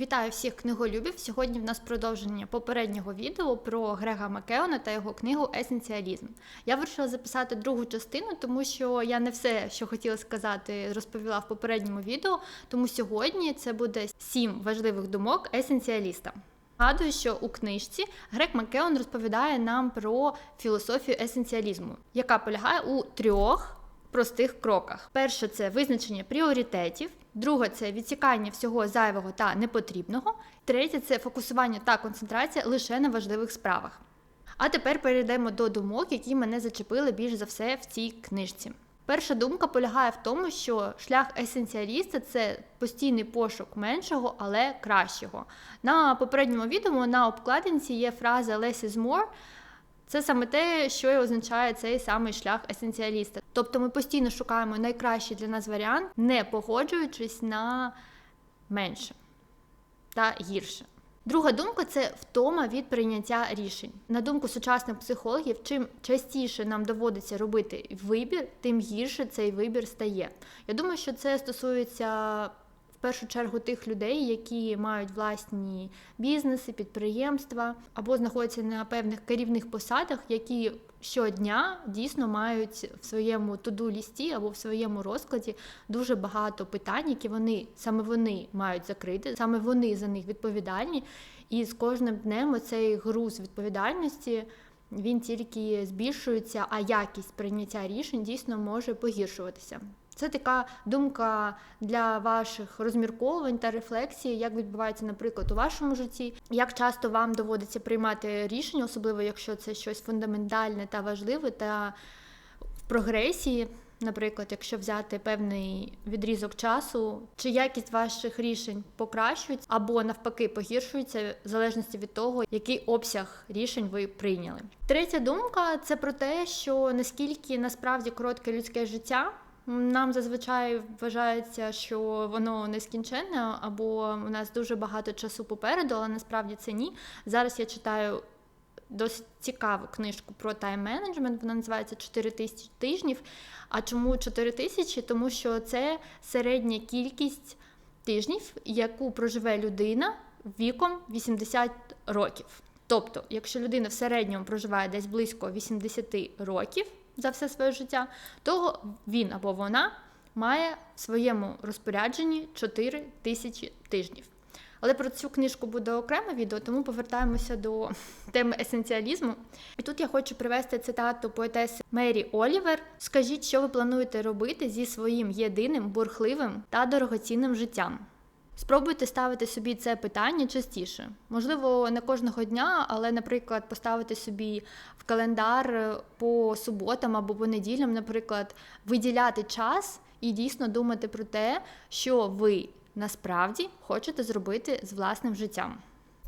Вітаю всіх книголюбів. Сьогодні в нас продовження попереднього відео про Грега Макеона та його книгу Есенціалізм. Я вирішила записати другу частину, тому що я не все, що хотіла сказати, розповіла в попередньому відео. Тому сьогодні це буде сім важливих думок есенціаліста. Нагадую, що у книжці Грек Макеон розповідає нам про філософію есенціалізму, яка полягає у трьох простих кроках. Перше це визначення пріоритетів, друге це відсікання всього зайвого та непотрібного, третє це фокусування та концентрація лише на важливих справах. А тепер перейдемо до думок, які мене зачепили більш за все в цій книжці. Перша думка полягає в тому, що шлях есенціаліста це постійний пошук меншого, але кращого. На попередньому відео на обкладинці є фраза «less is more», це саме те, що і означає цей самий шлях есенціаліста. Тобто ми постійно шукаємо найкращий для нас варіант, не погоджуючись на менше та гірше. Друга думка це втома від прийняття рішень. На думку сучасних психологів, чим частіше нам доводиться робити вибір, тим гірше цей вибір стає. Я думаю, що це стосується першу чергу тих людей, які мають власні бізнеси, підприємства або знаходяться на певних керівних посадах, які щодня дійсно мають в своєму туду лісті або в своєму розкладі дуже багато питань, які вони саме вони мають закрити, саме вони за них відповідальні. І з кожним днем цей груз відповідальності. Він тільки збільшується, а якість прийняття рішень дійсно може погіршуватися. Це така думка для ваших розмірковувань та рефлексій, як відбувається, наприклад, у вашому житті, як часто вам доводиться приймати рішення, особливо якщо це щось фундаментальне та важливе, та в прогресії. Наприклад, якщо взяти певний відрізок часу, чи якість ваших рішень покращується або навпаки погіршується в залежності від того, який обсяг рішень ви прийняли. Третя думка це про те, що наскільки насправді коротке людське життя. Нам зазвичай вважається, що воно нескінченне, або у нас дуже багато часу попереду, але насправді це ні. Зараз я читаю досить цікаву книжку про тайм-менеджмент, вона називається 4 тисячі тижнів. А чому 4 тисячі? Тому що це середня кількість тижнів, яку проживе людина віком 80 років. Тобто, якщо людина в середньому проживає десь близько 80 років за все своє життя, то він або вона має в своєму розпорядженні 4 тисячі тижнів. Але про цю книжку буде окреме відео, тому повертаємося до теми есенціалізму. І тут я хочу привести цитату поетеси Мері Олівер: Скажіть, що ви плануєте робити зі своїм єдиним, бурхливим та дорогоцінним життям. Спробуйте ставити собі це питання частіше. Можливо, не кожного дня, але, наприклад, поставити собі в календар по суботам або по неділям, наприклад, виділяти час і дійсно думати про те, що ви насправді хочете зробити з власним життям.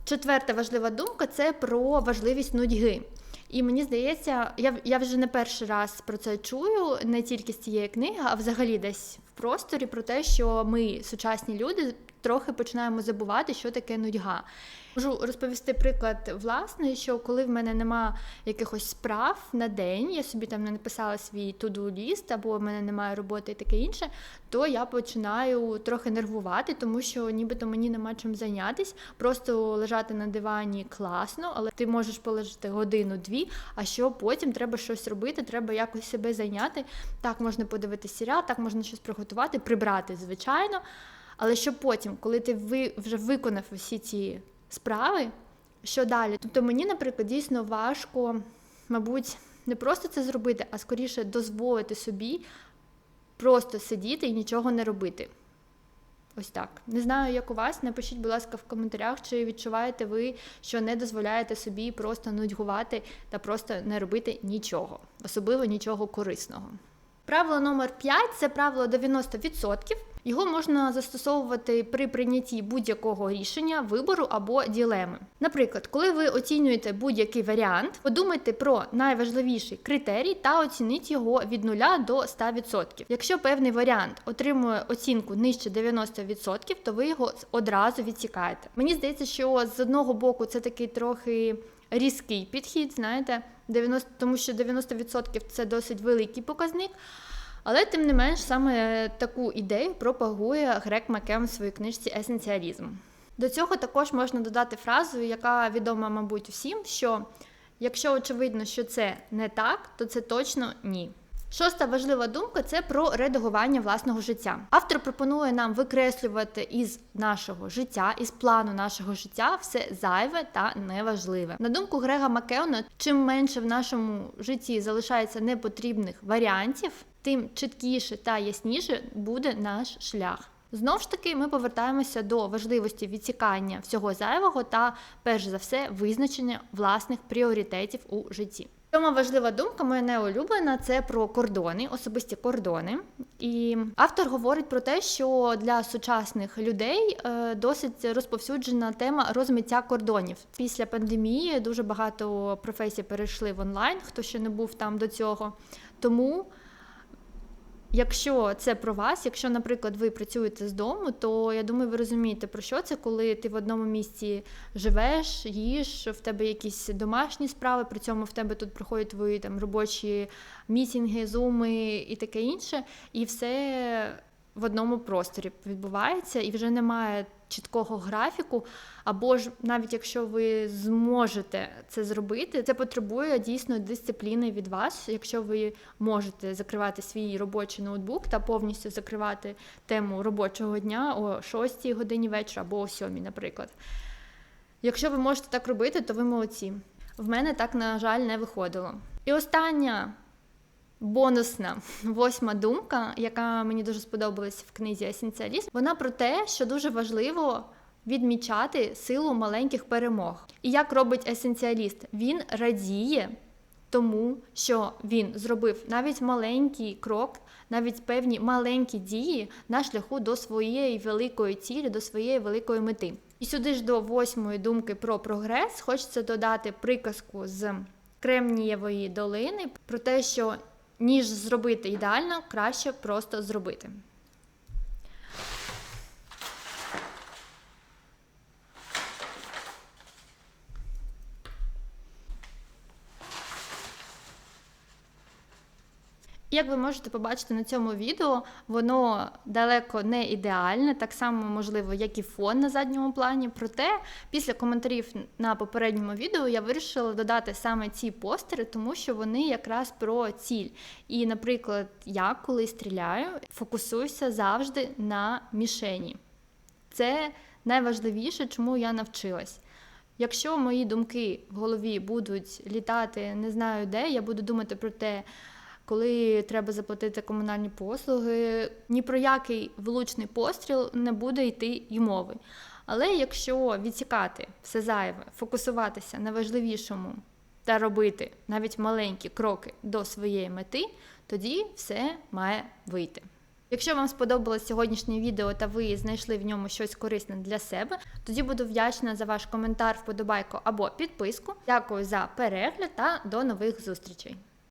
Четверта важлива думка це про важливість нудьги. І мені здається, я я вже не перший раз про це чую, не тільки з цієї книги, а взагалі десь в просторі про те, що ми, сучасні люди, трохи починаємо забувати, що таке нудьга. Можу розповісти приклад власний, що коли в мене нема якихось справ на день, я собі там не написала свій туду ліст, або в мене немає роботи і таке інше, то я починаю трохи нервувати, тому що нібито мені нема чим зайнятися. Просто лежати на дивані класно, але ти можеш полежати годину-дві, а що потім треба щось робити, треба якось себе зайняти. Так можна подивитися серіал, так можна щось приготувати, прибрати, звичайно. Але що потім, коли ти ви вже виконав усі ці справи, що далі? Тобто мені, наприклад, дійсно важко, мабуть, не просто це зробити, а скоріше дозволити собі просто сидіти і нічого не робити. Ось так. Не знаю, як у вас. Напишіть, будь ласка, в коментарях, чи відчуваєте ви, що не дозволяєте собі просто нудьгувати та просто не робити нічого, особливо нічого корисного. Правило номер 5 це правило 90%. Його можна застосовувати при прийнятті будь-якого рішення, вибору або ділеми. Наприклад, коли ви оцінюєте будь-який варіант, подумайте про найважливіший критерій та оцініть його від 0 до 100%. Якщо певний варіант отримує оцінку нижче 90%, то ви його одразу відсікаєте. Мені здається, що з одного боку це такий трохи різкий підхід, знаєте, 90, тому що 90% це досить великий показник. Але тим не менш саме таку ідею пропагує Грек Макем в своїй книжці Есенціалізм. До цього також можна додати фразу, яка відома, мабуть, всім, що якщо очевидно, що це не так, то це точно ні. Шоста важлива думка це про редагування власного життя. Автор пропонує нам викреслювати із нашого життя, із плану нашого життя все зайве та неважливе. На думку Грега Макеона, чим менше в нашому житті залишається непотрібних варіантів, тим чіткіше та ясніше буде наш шлях. Знову ж таки, ми повертаємося до важливості відсікання всього зайвого та, перш за все, визначення власних пріоритетів у житті. Сьома важлива думка, моя неулюблена, це про кордони, особисті кордони. І автор говорить про те, що для сучасних людей е, досить розповсюджена тема розмиття кордонів. Після пандемії дуже багато професій перейшли в онлайн, хто ще не був там до цього. Тому. Якщо це про вас, якщо, наприклад, ви працюєте з дому, то я думаю, ви розумієте, про що це, коли ти в одному місці живеш, їш, в тебе якісь домашні справи, при цьому в тебе тут проходять твої там робочі мітінги, зуми і таке інше, і все в одному просторі відбувається, і вже немає чіткого графіку. Або ж навіть якщо ви зможете це зробити, це потребує дійсно дисципліни від вас. Якщо ви можете закривати свій робочий ноутбук та повністю закривати тему робочого дня о 6 годині вечора або о 7, наприклад. Якщо ви можете так робити, то ви молодці. В мене так, на жаль, не виходило. І остання бонусна восьма думка, яка мені дуже сподобалась в книзі Есенціалізм, вона про те, що дуже важливо відмічати силу маленьких перемог. І як робить есенціаліст? Він радіє тому, що він зробив навіть маленький крок, навіть певні маленькі дії на шляху до своєї великої цілі, до своєї великої мети. І сюди ж до восьмої думки про прогрес хочеться додати приказку з Кремнієвої долини про те, що ніж зробити ідеально, краще просто зробити. Як ви можете побачити на цьому відео, воно далеко не ідеальне, так само можливо, як і фон на задньому плані. Проте, після коментарів на попередньому відео я вирішила додати саме ці постери, тому що вони якраз про ціль. І, наприклад, я коли стріляю, фокусуюся завжди на мішені. Це найважливіше, чому я навчилась. Якщо мої думки в голові будуть літати, не знаю де, я буду думати про те коли треба заплатити комунальні послуги, ні про який влучний постріл не буде йти й мови. Але якщо відсікати все зайве, фокусуватися на важливішому та робити навіть маленькі кроки до своєї мети, тоді все має вийти. Якщо вам сподобалось сьогоднішнє відео та ви знайшли в ньому щось корисне для себе, тоді буду вдячна за ваш коментар, вподобайку або підписку. Дякую за перегляд та до нових зустрічей!